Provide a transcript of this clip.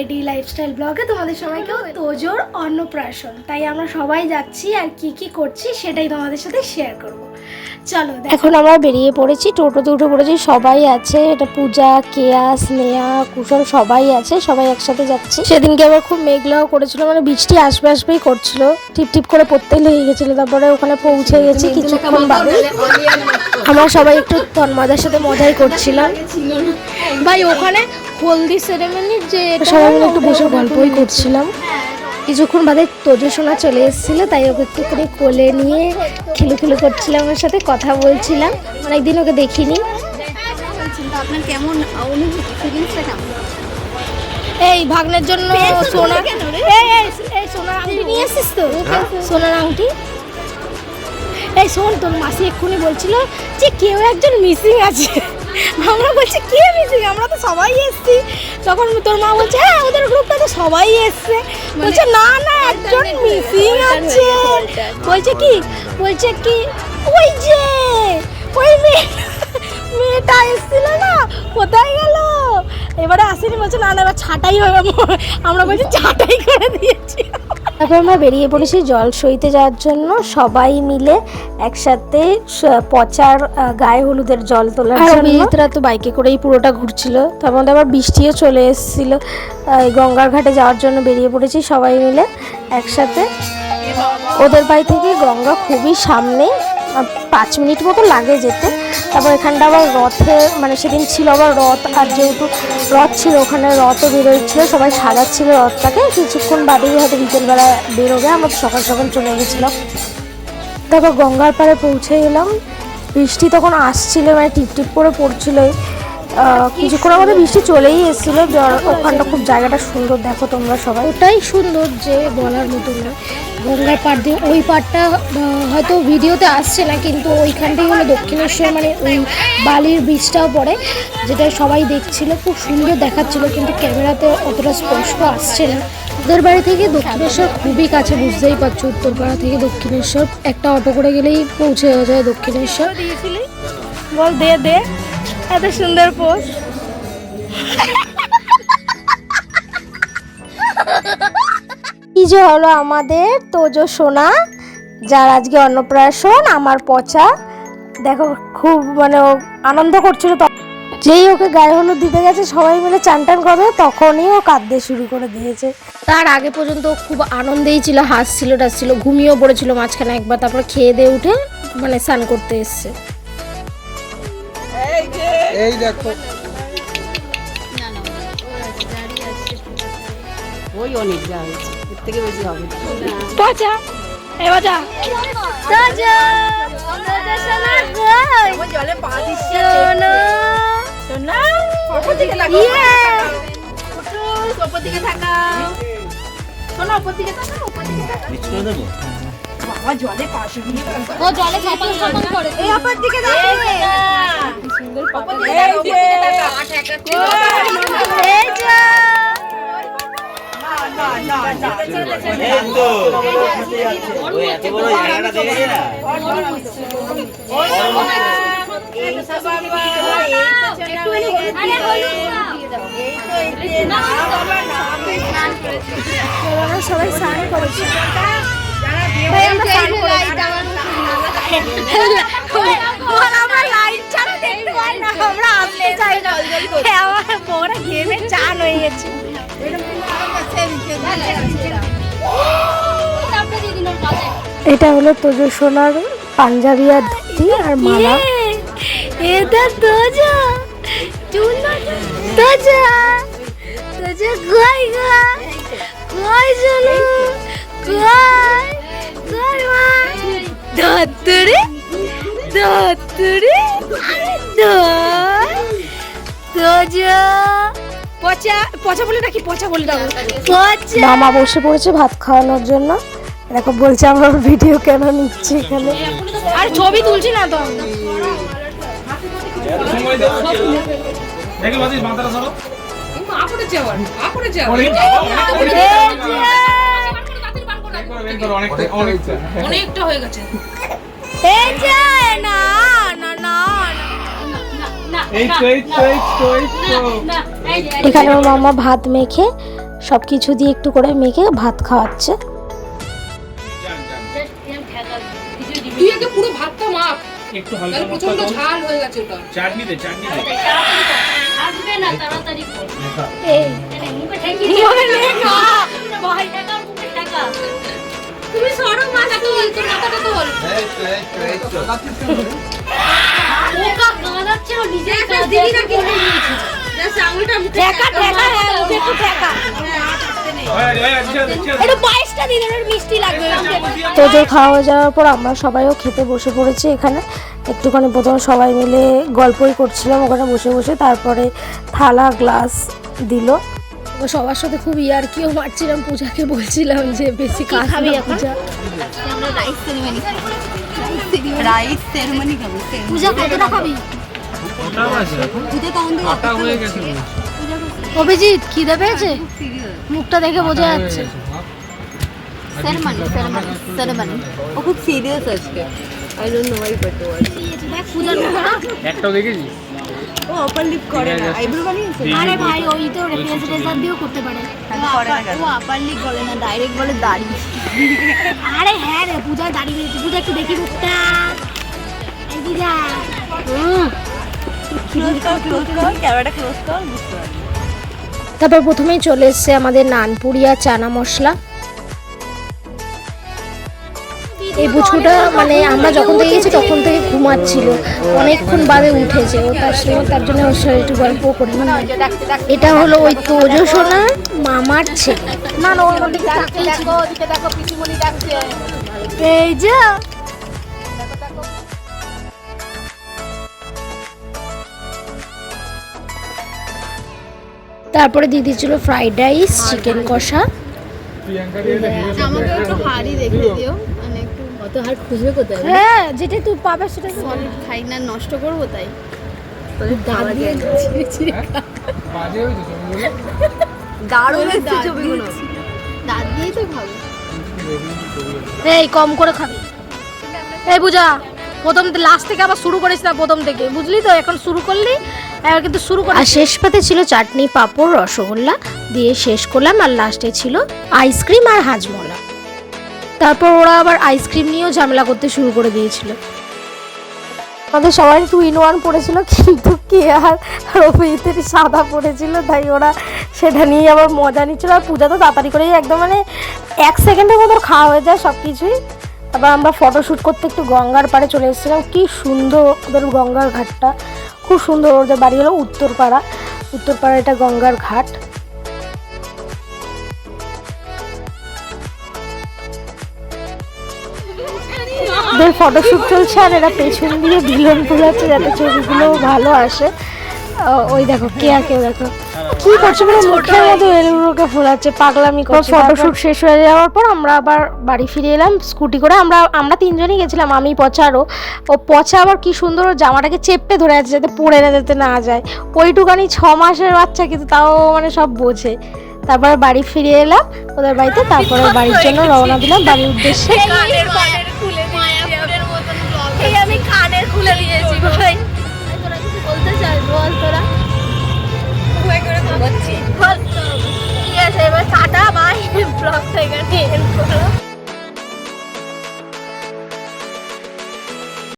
এডি lifestyle ব্লগে তোমাদের সবাইকেও তোজোর অন্নপ্রাশন। তাই আমরা সবাই যাচ্ছি আর কি কি করছি সেটাই তোমাদের সাথে শেয়ার করব। চলো এখন আমরা বেরিয়ে পড়েছি টোটোতে উঠে পড়েছি সবাই আছে এটা পূজা কেয়া স্নেহা কুশল সবাই আছে সবাই একসাথে যাচ্ছি। সেদিনকে আবার খুব মেঘলাও করেছিল মানে বৃষ্টি আসবে আসবেই করছিল টিপ টিপ করে পড়তে লেগে গেছিল তারপরে ওখানে পৌঁছে গেছি কিছুক্ষণ বাদে। আমরা সবাই একটু তন্ময়দার সাথে মজাই করছিলাম। ভাই ওখানে হলদি সেরেমনির যে সবাই মিলে একটু বসে গল্পই করছিলাম। কিছুক্ষণ বাদে তোজো সোনা চলে এসেছিল তাই ওকে একটুখানি কোলে নিয়ে খেলু খেলু করছিলাম ওর সাথে কথা বলছিলাম। অনেকদিন ওকে দেখিনি। আপনার কেমন এই ভাগ্নের জন্য সোনা এই আংটি নিয়ে এসেছিস তো? সোনার আংটি। এই শোন তোর মাসি এক্ষুনি বলছিল যে কেউ একজন মিসিং আছে। আমরা বলছি কে মিসিং আমরা তো সবাই এসছি। তখন তোর মা বলছে হ্যাঁ ওদের গ্রুপটা তো সবাই এসছে। বলছে না না একজন মিসিং আছে। বলছে কি? বলছে কি? ওই যে ওই মেয়ে মেয়েটা এসেছিল না কোথায় গেল? এবারে আসেনি বলছে না না এবার ছাটাই হবে। আমরা বলছি ছাটাই করে দিয়েছি। তারপর আমরা বেরিয়ে পড়েছি জল সইতে যাওয়ার জন্য। সবাই মিলে একসাথে পচার গায়ে হলুদের জল তোলার জন্য। তো বাইকে করেই পুরোটা ঘুরছিল। তার মধ্যে আবার বৃষ্টিও চলে এসেছিল। গঙ্গার ঘাটে যাওয়ার জন্য বেরিয়ে পড়েছি সবাই মিলে একসাথে। ওদের বাড়ি থেকে গঙ্গা খুবই সামনে পাঁচ মিনিট মতো লাগে যেতে। তারপর এখানটা আবার রথে মানে সেদিন ছিল আবার রথ, আর যেহেতু রথ ছিল, ওখানে রথও বেরোচ্ছিল, সবাই সাজাচ্ছিল রথটাকে। কিছুক্ষণ বাদেই হয়তো বিকেলবেলা বেরোবে, আমরা সকাল সকাল চলে গেছিলাম। তারপর গঙ্গার পাড়ে পৌঁছে গেলাম। বৃষ্টি তখন আসছিল মানে টিপটিপ টিপ করে পড়ছিল। কিছুক্ষণ আমাদের বৃষ্টি চলেই এসেছিল ওখানটা খুব জায়গাটা সুন্দর দেখো তোমরা সবাই। ওটাই সুন্দর যে বলার মতো না। গঙ্গার পাড় দিয়ে ওই পাড়টা হয়তো ভিডিওতে আসছে না কিন্তু ওইখানটাই হলো দক্ষিণেশ্বর মানে ওই বালির বীজটাও পড়ে যেটা সবাই দেখছিল খুব সুন্দর দেখাচ্ছিলো কিন্তু ক্যামেরাতে অতটা স্পষ্ট আসছে না। ওদের বাড়ি থেকে দক্ষিণেশ্বর খুবই কাছে বুঝতেই পারছ উত্তরপাড়া থেকে দক্ষিণেশ্বর। একটা অটো করে গেলেই পৌঁছে যাওয়া যায় দক্ষিণেশ্বর। বল দে দে এত সুন্দর এই যে হলো আমাদের তোজো সোনা যার আজকে অন্নপ্রাশন আমার পচা। দেখো খুব মানে ও আনন্দ করছিল তখন যেই ওকে গায়ে হলুদ দিতে গেছে সবাই মিলে চান টান করবে তখনই ও কাঁদতে শুরু করে দিয়েছে। তার আগে পর্যন্ত ও খুব আনন্দেই ছিল হাসছিল টাসছিল ঘুমিয়েও পড়েছিল মাঝখানে একবার তারপর খেয়ে দিয়ে উঠে মানে স্নান করতে এসছে। এই দেখো। ওই অনেক যা হয়েছে। এর থেকে বেশি হবে পচা এ বাজা। তোজো তোজো সোনা ওই জলে পা দিচ্ছে। সোনা। সোনা। ওপর দিকে তাকাও। ওপর দিকে তাকাও। সোনা ওপর দিকে তাকাও ওপর দিকে তাকাও। বাবা জলে পাশে ও জলে করে এই দিকে কি সুন্দর আট একা এই যে। সবাই স্নান করেছি। আমরা ঘেমে চান হয়ে গেছে। এটা হলো তোজো সোনার পাঞ্জাবি আর ধুতি আর মালা। এটা তোজা। তোজা। তোজা কই গা? কই চলো কই? দত্তরে তোজা পচা পচা বলে নাকি? পচা বলে দাও। পচা মামা বসে পড়েছে ভাত খাওয়ানোর জন্য। দেখো বলছে আমার ভিডিও কেন নিচ্ছে এখানে? আর ছবি তুলছি না তো। দেখি বাজিস মাথাটা সরো। বের করো অনেকটা অনেকটা অনেকটা হয়ে গেছে। এই যে না না না এই এই এই এই এখানে মামা ভাত মেখে সব কিছু দিয়ে একটু করে মেখে ভাত খাওয়াচ্ছে। তুই আগে পুরো ভাতটা মাখ। একটু হালকা তাহলে প্রচণ্ড ঝাল হয়ে গেছে ওটা। চাটনি দে চাটনি দে তুমি মাথাটা তোল একটা দিদি না কিনে নিয়েছি জাস্ট আঙুলটা মুখে ঠেকা ঠেকা হ্যাঁ মুখে একটু ঠেকা। খাওয়া হয়ে যাওয়ার পর আমরা সবাইও খেতে বসে পড়েছি এখানে। একটুখানি প্রথমে সবাই মিলে গল্পই করছিলাম ওখানে বসে বসে। তারপরে থালা গ্লাস দিল। সবার সাথে খুব ইয়ার্কিও মারছিলাম পূজাকে বলছিলাম যে বেশি কাজ খাবি পূজা। আমরা রাইস সেরিমনি রাইস সেরিমনি খাব পূজা কতটা খাবি? হয়ে অভিজিৎ খিদে পেয়েছে? মুখটা দেখে বোঝা যাচ্ছে। সেরিমনি সেরিমনি সেরিমনি ও খুব সিরিয়াস আজকে। I don't know why but পূজার মুখটা একটাও দেখেছিস? ও আপার লিপ করে না আইব্রো বানিয়েছে আরে ভাই ওই তো রেফ্রিজারেটর দিয়েও করতে পারে। ও আপার লিপ বলে না ডাইরেক্ট বলে দাড়ি। আরে হ্যাঁ রে পূজা দাঁড়িয়ে রয়েছে পূজা একটু দেখি মুখটা। এই পূজা ক্লোজ কর ক্লোজ কর ক্যামেরাটা ক্লোজ কর বুঝতে পারছি তারপর প্রথমেই চলে এসছে আমাদের নানপুরিয়া চানা মশলা। এই বুচকুটা মানে আমরা যখন থেকে গেছি তখন থেকে ঘুমাচ্ছিল অনেকক্ষণ বাদে উঠেছে। ও তার সঙ্গে তার জন্য ওর সাথে একটু গল্প করি। এটা হলো ওই তোজো সোনার মামার ছেলে। এই যে। তারপরে দিদি ছিল ফ্রাইড রাইস চিকেন কষা। আমাকে একটু হাড়ি দেখে দিও। একটু হাড় খুঁজবে কোথায়? হ্যাঁ যেটা তুই পাবে সেটা সলিড খাই না নষ্ট করব তাই। দাঁত দিয়ে তো খাব এই কম করে খাবি এই পূজা প্রথম লাস্ট থেকে আবার শুরু করিস না প্রথম থেকে। বুঝলি তো এখন শুরু করলি এবার কিন্তু শুরু কর আর শেষ পাতে ছিল চাটনি পাঁপড় রসগোল্লা। দিয়ে শেষ করলাম আর লাস্টে ছিল আইসক্রিম আর হাজমোলা। তারপর ওরা আবার আইসক্রিম নিয়েও ঝামেলা করতে শুরু করে দিয়েছিল। আমাদের সবাই টু ইন ওয়ান পড়েছিল, কিন্তু কে আর রবিতের সাদা পড়েছিল, তাই ওরা সেটা নিয়ে আবার মজা নিচ্ছিল। আর পূজা তো তাড়াতাড়ি করেই একদম মানে এক সেকেন্ডের মতো খাওয়া হয়ে যায় সব কিছুই তারপর আমরা ফটোশ্যুট করতে একটু গঙ্গার পাড়ে চলে এসেছিলাম। কি সুন্দর ওদের গঙ্গার ঘাটটা। খুব সুন্দর ওদের বাড়ি হলো উত্তরপাড়া। উত্তরপাড়া এটা গঙ্গার ঘাট। ওদের ফটোশ্যুট চলছে আর এরা পেছন দিয়ে ভিলন ফুলাচ্ছে যাতে ছবিগুলো ভালো আসে। ওই দেখো কে আর কেউ দেখো। কি করছে মানে মুখের মতো এলুরোকে ফোলাচ্ছে পাগলামি করছে। ফটোশ্যুট শেষ হয়ে যাওয়ার পর আমরা আবার বাড়ি ফিরে এলাম স্কুটি করে। আমরা আমরা তিনজনই গেছিলাম আমি পচারও। ও পচা আবার কি সুন্দর ওর জামাটাকে চেপে ধরে আছে যাতে পড়ে না যেতে না যায়। ওইটুকানি ছ মাসের বাচ্চা কিন্তু তাও মানে সব বোঝে। তারপরে বাড়ি ফিরে এলাম ওদের বাড়িতে তারপরে বাড়ির জন্য রওনা দিলাম। বাড়ির উদ্দেশ্যে খুলে গেছি ভাই। বলতে চাই বল তোরা। ঠিক আছে এবার টাটা বাই। ব্লগটা এখানে